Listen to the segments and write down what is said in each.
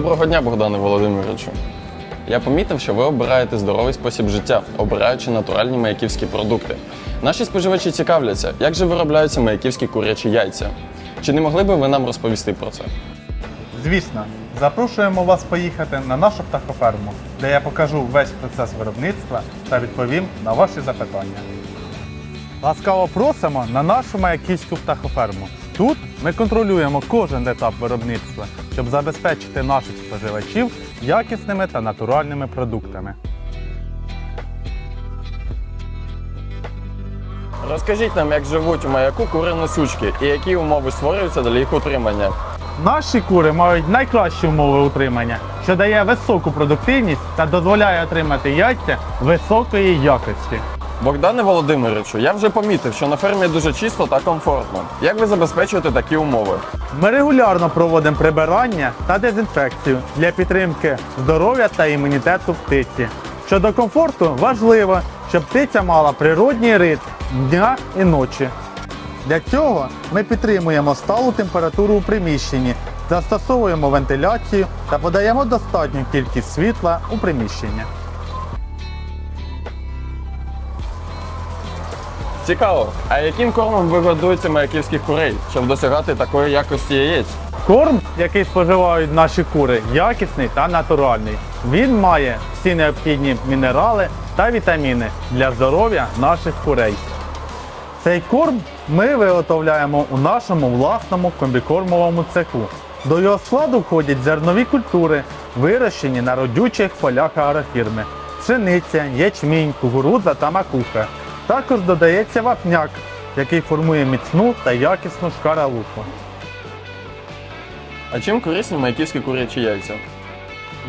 дня, Богдане Володимировичу. Я помітив, що ви обираєте здоровий спосіб життя, обираючи натуральні маяківські продукти. Наші споживачі цікавляться, як же виробляються маяківські курячі яйця. Чи не могли би ви нам розповісти про це? Звісно, запрошуємо вас поїхати на нашу птахоферму, де я покажу весь процес виробництва та відповім на ваші запитання. Ласкаво просимо на нашу маяківську птахоферму. Тут ми контролюємо кожен етап виробництва, щоб забезпечити наших споживачів якісними та натуральними продуктами. Розкажіть нам, як живуть у маяку кури-несучки і які умови створюються для їх утримання. Наші кури мають найкращі умови утримання, що дає високу продуктивність та дозволяє отримати яйця високої якості. Богдане Володимировичу, я вже помітив, що на фермі дуже чисто та комфортно. Як ви забезпечуєте такі умови? Ми регулярно проводимо прибирання та дезінфекцію для підтримки здоров'я та імунітету птиці. Щодо комфорту, важливо, щоб птиця мала природній ритм дня і ночі. Для цього ми підтримуємо сталу температуру у приміщенні, застосовуємо вентиляцію та подаємо достатню кількість світла у приміщення. Цікаво, а яким кормом ви маяківських курей, щоб досягати такої якості яєць? Корм, який споживають наші кури, якісний та натуральний. Він має всі необхідні мінерали та вітаміни для здоров'я наших курей. Цей корм ми виготовляємо у нашому власному комбікормовому цеху. До його складу входять зернові культури, вирощені на родючих полях агрофірми, пшениця, ячмінь, кукурудза та макуха. Також додається вапняк, який формує міцну та якісну шкаралупу. А чим корисні маяківські курячі яйця?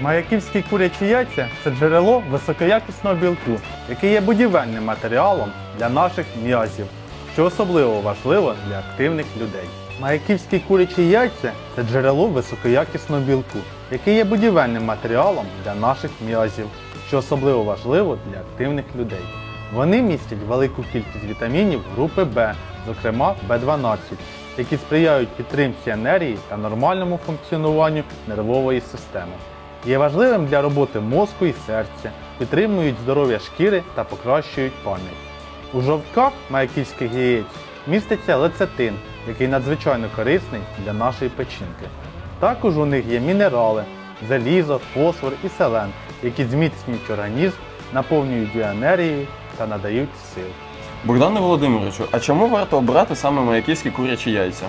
Маяківські курячі яйця це джерело високоякісного білку, який є будівельним матеріалом для наших м'язів, що особливо важливо для активних людей. Маяківські курячі яйця це джерело високоякісного білку, який є будівельним матеріалом для наших м'язів, що особливо важливо для активних людей. Вони містять велику кількість вітамінів групи В, зокрема В12, які сприяють підтримці енергії та нормальному функціонуванню нервової системи. Є важливим для роботи мозку і серця, підтримують здоров'я шкіри та покращують пам'ять. У жовтках маяківських яєць міститься лецитин, який надзвичайно корисний для нашої печінки. Також у них є мінерали, залізо, фосфор і селен, які зміцнюють організм, наповнюють енергією та надають сил. Богдане Володимировичу, а чому варто обирати саме маяківські курячі яйця?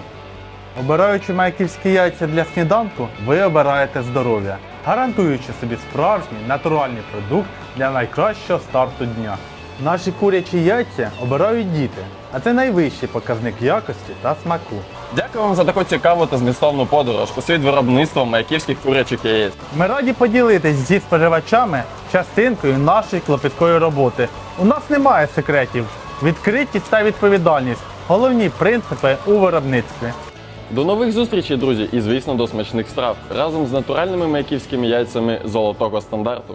Обираючи маяківські яйця для сніданку, ви обираєте здоров'я, гарантуючи собі справжній натуральний продукт для найкращого старту дня. Наші курячі яйця обирають діти, а це найвищий показник якості та смаку. Дякую вам за таку цікаву та змістовну подорож у світ виробництва маяківських курячих яєць. Ми раді поділитись зі споживачами частинкою нашої клопіткої роботи. У нас немає секретів, відкритість та відповідальність головні принципи у виробництві. До нових зустрічей, друзі, і звісно до смачних страв разом з натуральними маяківськими яйцями золотого стандарту.